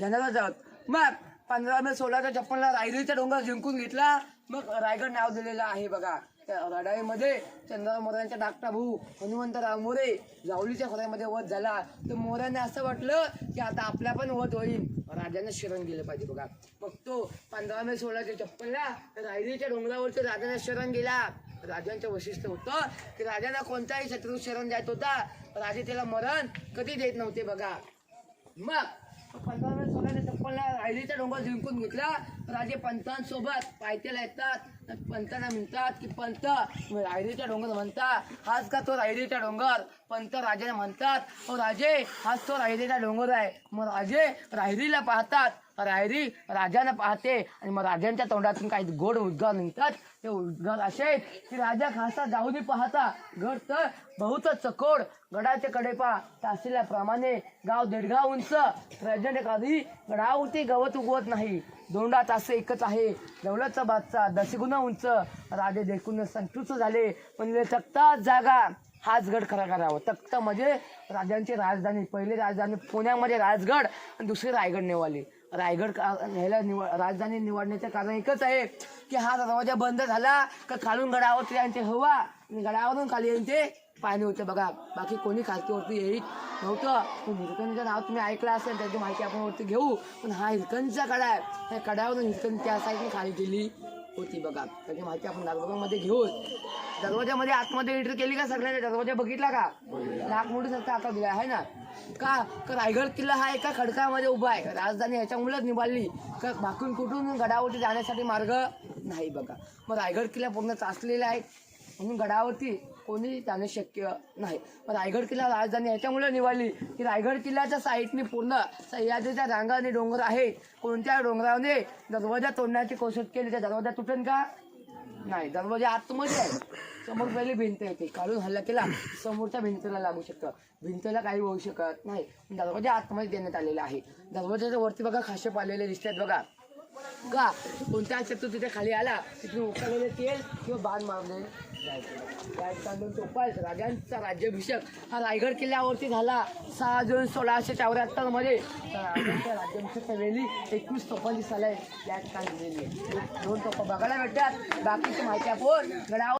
घेणारच आहोत मग पंधरा मे सोळाच्या छप्पनला रायरीचा डोंगर जिंकून घेतला. मग रायगड नाव दिलेलं आहे बघा. त्या लढाईमध्ये चंद्रराव मोऱ्यांचा धाकटा भाऊ हनुमंतराव मोरे जावलीच्या खोऱ्यामध्ये वध झाला. तर मोऱ्याने असं वाटलं की आता आपला पण वध होईल. राजाने शरण गेलं पाहिजे बघा. मग तो पंधरा मे सोळाच्या छप्पनला रायरीच्या डोंगरावरती राजाने शरण गेला. राजांचं वैशिष्ट्य होतं की राजाला कोणताही शत्रू शरण द्यायत होता. राजे त्याला मरण कधी देत नव्हते बघा. मग पंधरा पायरीचा डोंगर जिंकून घेतला. राजे पंतांसोबत पायथ्याला येतात. पंतांना म्हणतात की पंत रायरीचा डोंगर म्हणता. हाच का तो रायरीचा डोंगर? पंत राजाला म्हणतात राजे हाच तो रायरीचा डोंगर आहे. मग राजे रायरीला पाहतात. रायरी राजानं पाहते. आणि मग राजांच्या तोंडातून काही गोड उद्गार निघतात. ते उद्गार असे की राजा खासा जाऊनी पाहता. गड तर बहुत चकोड. गडाचे कडे पा तहसीलाप्रमाणे गाव देडगाव उंच. राजाने कधी गडावरती गवत उगवत नाही. दोंडा तास एकच आहे. दौलतचा बादचा दशगुणा उंच. राजे देखून संतुष्ट झाले. पण तक्ताच जागा. हाच गड खरा करावा. तख्त म्हणजे राजांची राजधानी. पहिली राजधानी पुण्यामध्ये राजगड. आणि दुसरी रायगड नेवाली. रायगड ह्याला निवड राजधानी निवडण्याचं कारण एकच आहे की हा दरवाजा बंद झाला का खालून गडावरती यांचे हवा आणि गडावरून खाली यांचे पाणी होतं. बघा बाकी कोणी खालतीवरती येत नव्हतं. पण हिरकणीचं नाव तुम्ही ऐकलं असेल त्याची माहिती आपण वरती घेऊ. पण हा हिरकणीचा कडा आहे. त्या कडावरून हिरकणी त्या साईडने खाली गेली. होती बघा. त्याची माहिती आपण दरवाजामध्ये घेऊन दरवाजामध्ये आतमध्ये एंट्री केली का सगळ्यांनी? दरवाजा बघितला का? नागमोडीसारखा आता दिला आहे ना? का? का रायगड किल्ला हा एका खडकामध्ये उभा आहे. राजधानी ह्याच्यामुळेच निभाळली का बाकून कुठून गडावरती जाण्यासाठी मार्ग नाही बघा. मग रायगड किल्ला पूर्ण चाचलेला आहे. म्हणून गडावरती कोणी जाणे शक्य नाही. पण रायगड किल्ला राजधानी याच्यामुळे निवडली की रायगड किल्ल्याच्या साईडनी पूर्ण सह्याद्रीच्या रांगा आणि डोंगर आहेत कोणत्या डोंगराने दरवाजा तोडण्याची कोशिश केली? त्या दरवाजा तुटेन का? नाही. दरवाजा आतमध्ये आहे समोर पहिली भिंत येते काढून हल्ला केला. समोरच्या भिंतीला लागू शकतं. भिंतीला काही होऊ शकत नाही. दरवाजा आतमध्ये देण्यात आलेला आहे. दरवाजाच्या वरती बघा खाशेप आलेले दिसतात बघा. का? कोणत्या शत्रू तिथे खाली आला तिथून उकळलेले तेल किंवा बाण मारले. जायचे त्या तांदूळ राजांचा राज्याभिषेक. हा रायगड किल्ल्यावरती झाला. सहा जून सोळाशे चौऱ्याहत्तरमध्ये. राजांच्या राज्याभिषेकच्या वेळी एकवीस तोफांची सलाय या ठिकाणी दोन तोफा बघायला भेटतात. बाकीची माहिती आपण गडावर